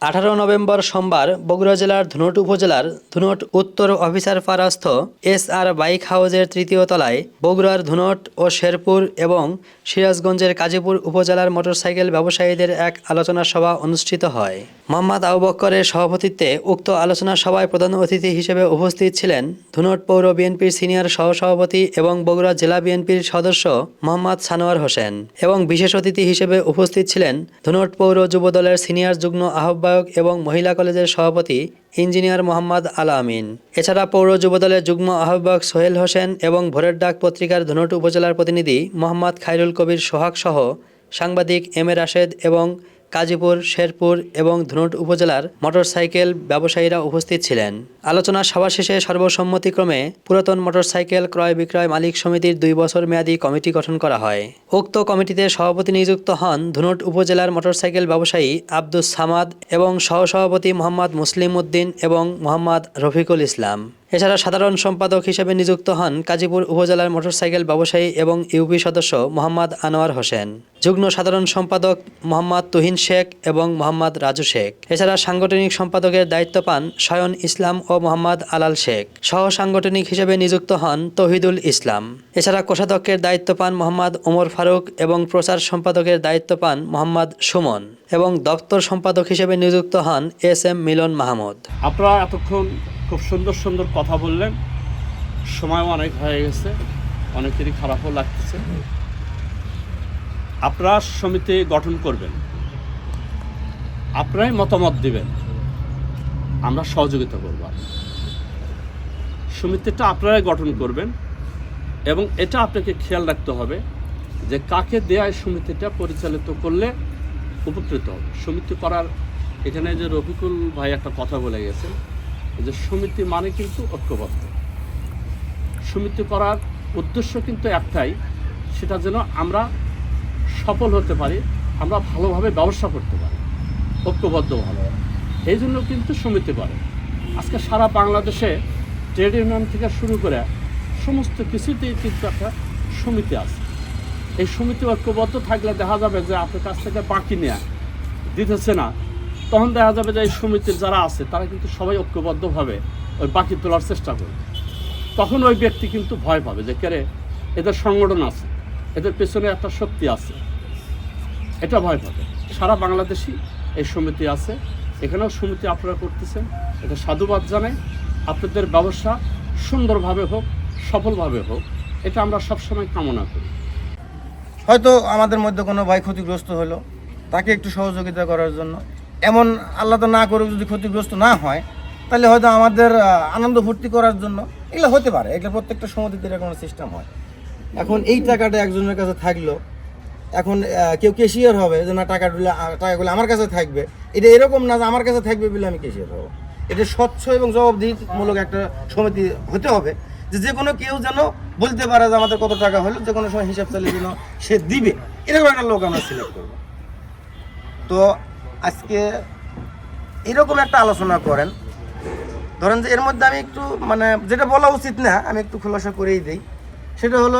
আঠারো নভেম্বর সোমবার বগুড়া জেলার ধুনট উপজেলার ধুনট উত্তর অফিসার পাড়াস্থ এস আর বাইক হাউজের তৃতীয় তলায় বগুড়ার ধুনট ও শেরপুর এবং সিরাজগঞ্জের কাজীপুর উপজেলার মোটরসাইকেল ব্যবসায়ীদের এক আলোচনা সভা অনুষ্ঠিত হয়। মোহাম্মদ আবু বক্করের সভাপতিত্বে উক্ত আলোচনা সভায় প্রধান অতিথি হিসেবে উপস্থিত ছিলেন ধুনট পৌর বিএনপির সিনিয়র সহসভাপতি এবং বগুড়া জেলা বিএনপির সদস্য মোহাম্মদ সানোয়ার হোসেন এবং বিশেষ অতিথি হিসেবে উপস্থিত ছিলেন ধুনট পৌর যুবদলের সিনিয়র যুগ্ম আহ্বায়ক এবং মহিলা কলেজের সভাপতি ইঞ্জিনিয়ার মোহাম্মদ আল আমিন। এছাড়া পৌর যুবদলের যুগ্ম আহ্বায়ক সোহেল হোসেন এবং ভোরের ডাক পত্রিকার ধুনট উপজেলার প্রতিনিধি মোহাম্মদ খাইরুল কবির সোহাগ সহ সাংবাদিক এম এ রাশেদ এবং কাজীপুর, শেরপুর এবং ধুনট উপজেলার মোটরসাইকেল ব্যবসায়ীরা উপস্থিত ছিলেন। আলোচনা সভা শেষে সর্বসম্মতিক্রমে পুরাতন মোটরসাইকেল ক্রয় বিক্রয় মালিক সমিতির দুই বছর মেয়াদী কমিটি গঠন করা হয়। উক্ত কমিটিতে সভাপতি নিযুক্ত হন ধুনট উপজেলার মোটরসাইকেল ব্যবসায়ী আব্দুস সামাদ এবং সহসভাপতি মোহাম্মদ মুসলিম উদ্দিন এবং মোহাম্মদ রফিকুল ইসলাম। এছাড়া সাধারণ সম্পাদক হিসেবে নিযুক্ত হন কাজীপুর উপজেলার মোটরসাইকেল ব্যবসায়ী এবং ইউপি সদস্য মোহাম্মদ আনোয়ার হোসেন। যুগ্ম সাধারণ সম্পাদক মোহাম্মদ তুহিন শেখ এবং মোহাম্মদ রাজু শেখ। এছাড়া সাংগঠনিক সম্পাদকের দায়িত্ব পান শয়ন ইসলাম ও মোহাম্মদ আলাল শেখ। সহ সাংগঠনিক হিসেবে নিযুক্ত হন তহিদুল ইসলাম। এছাড়া কোষাধ্যক্ষের দায়িত্ব পান মোহাম্মদ ওমর ফারুক এবং প্রচার সম্পাদকের দায়িত্ব পান মোহাম্মদ সুমন। এবং দপ্তর সম্পাদক হিসেবে নিযুক্ত হন এস এম মিলন মাহমুদ। আপনারা এতক্ষণ খুব সুন্দর সুন্দর কথা বললেন। সময়ও অনেক হয়ে গেছে, অনেকেরই খারাপও লাগতেছে। আপনারা সমিতি গঠন করবেন। আপনারাই মতামত দিবেন। আমরা সহযোগিতা করব। সমিতিটা আপনারাই গঠন করবেন এবং এটা আপনাকে খেয়াল রাখতে হবে যে কাকে দেয়া সমিতিটা পরিচালিত করলে উপকৃত হবে। সমিতি করার এখানে যে রফিকুল ভাই একটা কথা বলে গেছেন যে সমিতি মানে কিন্তু ঐক্যবদ্ধ। সমিতি করার উদ্দেশ্য কিন্তু একটাই, সেটা যেন আমরা সফল হতে পারি, আমরা ভালোভাবে ব্যবসা করতে পারি, ঐক্যবদ্ধ ভালো এই জন্য কিন্তু সমিতি করে। আজকে সারা বাংলাদেশে ট্রেড ইউনিয়ন থেকে শুরু করে সমস্ত কিছুতেই কিন্তু একটা সমিতি আছে। এই সমিতি ঐক্যবদ্ধ থাকলে দেখা যাবে যে আপনার কাছ থেকে বাকি নেয়া দিতেছে না। তখন দেখা যাবে যে এই সমিতির যারা আছে, তারা কিন্তু সবাই ঐক্যবদ্ধভাবে ওই বাকি তোলার চেষ্টা করবে তখন ওই ব্যক্তি কিন্তু ভয় পাবে যে কেরে এদের সংগঠন আছে, এদের পেছনে একটা শক্তি আছে। এটা ভয় পাবে। সারা বাংলাদেশই এই সমিতি আছে। এখানেও সমিতি আপনারা করতেছেন। এটা সাধুবাদ জানাই। আপনাদের ব্যবসা সুন্দরভাবে হোক, সফলভাবে হোক, এটা আমরা সবসময় কামনা করি। হয়তো আমাদের মধ্যে কোনো ভাই ক্ষতিগ্রস্ত হলো, তাকে একটু সহযোগিতা করার জন্য। এমন আল্লাহ তো না করে যদি ক্ষতিগ্রস্ত না হয়, তাহলে হয়তো আমাদের আনন্দ ভর্তি করার জন্য এগুলো হতে পারে। এগুলো প্রত্যেকটা সমিতিতে এরকম সিস্টেম হয়। এখন এই টাকাটা একজনের কাছে থাকল, এখন কেউ কেশিয়ার হবে যে না, টাকাগুলো টাকাগুলো আমার কাছে থাকবে। এটা এরকম না যে আমার কাছে থাকবে বলে আমি কেশিয়ার হব। এটা স্বচ্ছ এবং জবাবদিহিমূলক একটা সমিতি হতে হবে। যে যে কোনো কেউ যেন বলতে পারে যে আমাদের কত টাকা হলো, যে কোনো সময় হিসাব চালিয়ে যেন সে দিবে। এরকম একটা লোক আমরা সিলেক্ট করব। তো আজকে এরকম একটা আলোচনা করেন। ধরেন যে এর মধ্যে আমি একটু মানে যেটা বলা উচিত না, আমি একটু খোলাসা করেই দিই। সেটা হলো